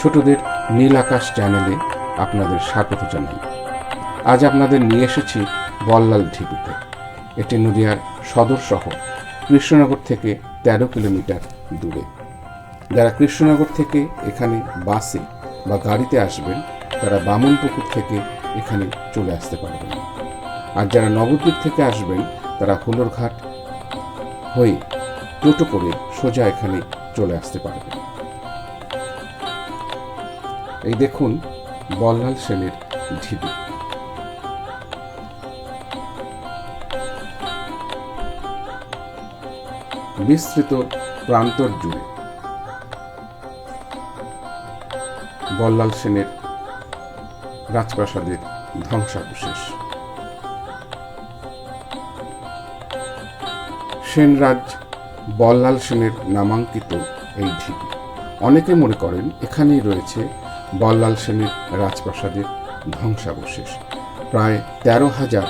ছোটদের নীল আকাশ চ্যানেলে আপনাদের স্বাগত জানাই। আজ আপনাদের নিয়ে এসেছি বল্লাল ঢিপিতে এটি নদিয়ার সদর শহর, কৃষ্ণনগর থেকে তেরো কিলোমিটার দূরে। যারা কৃষ্ণনগর থেকে এখানে বাসে বা গাড়িতে আসবেন, তারা বামনপুকুর থেকে এখানে চলে আসতে পারবেন। আর যারা নবদ্বীপ থেকে আসবেন, তারা হুলোরঘাট হয়ে টোটো করে সোজা এখানে চলে আসতে পারবেন। এই দেখুন বল্লাল সেনের ঢিবি। বিস্তৃত প্রান্তর জুড়ে বল্লাল সেনের রাজপ্রাসাদের ধ্বংসাবশেষ। সেনরাজ বল্লাল সেনের নামাঙ্কিত এই ঢিবি। অনেকে মনে করেন এখানেই রয়েছে বল্লাল সেনের রাজপ্রাসাদের ধ্বংসাবশেষ। প্রায় তেরো হাজার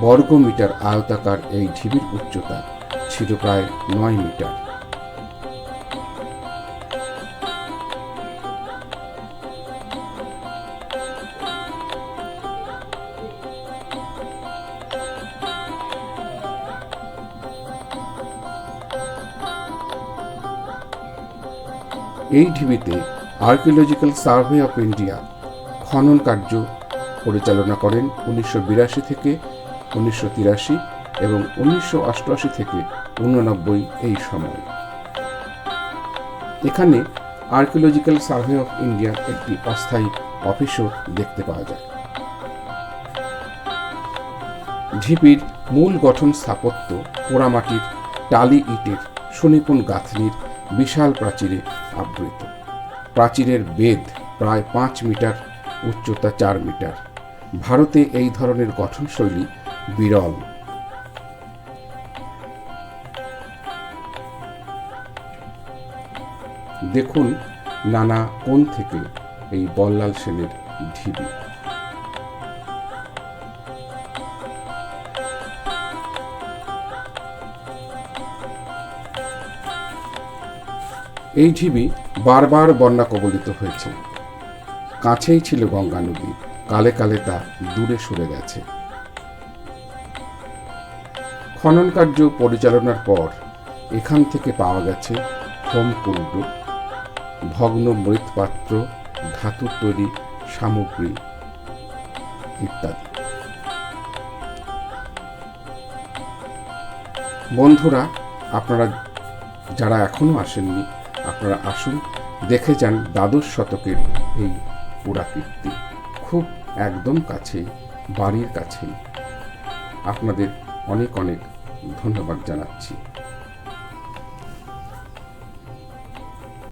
বর্গ মিটার আয়তাকার এই ঢিবির উচ্চতা ছিল প্রায় নয় মিটার। এই ঢিবিতে আর্কিওলজিক্যাল সার্ভে অফ ইন্ডিয়া খনন কার্য পরিচালনা করেন উনিশশো বিরাশি থেকে উনিশশো তিরাশি এবং উনিশশো অষ্টআশি থেকে উননব্বই এই সময়। এখানে আর্কিওলজিক্যাল সার্ভে অফ ইন্ডিয়ার একটি অস্থায়ী অফিসও দেখতে পাওয়া যায়। ঢিপির মূল গঠন স্থাপত্য পোড়ামাটির টালি ইটের সুনিপুণ গাঁথনির বিশাল প্রাচীরে আবৃত। প্রাচীরের বেদ প্রায় পাঁচ মিটার, উচ্চতা চার মিটার। ভারতে এই ধরনের গঠনশৈলী বিরল। দেখুন নানা কোণ থেকে এই বল্লাল সেনের ঢিবি। এই ঢিবি বারবার বন্যা কবলিত হয়েছে। কাছেই ছিল গঙ্গা নদী, কালে কালে তা দূরে সরে গেছে। খনন কার্য পরিচালনার পর এখান থেকে পাওয়া গেছে হোমকুণ্ড ভগ্ন মৃৎপাত্র ধাতুর তৈরি সামগ্রী ইত্যাদি। বন্ধুরা, আপনারা যারা এখনও আসেননি আপনারা আসুন, দেখে যান দ্বাদশ শতকের এই পুরাকীর্তি। খুব একদম কাছে বাড়ির কাছে আপনাদের অনেক অনেক ধন্যবাদ জানাচ্ছি।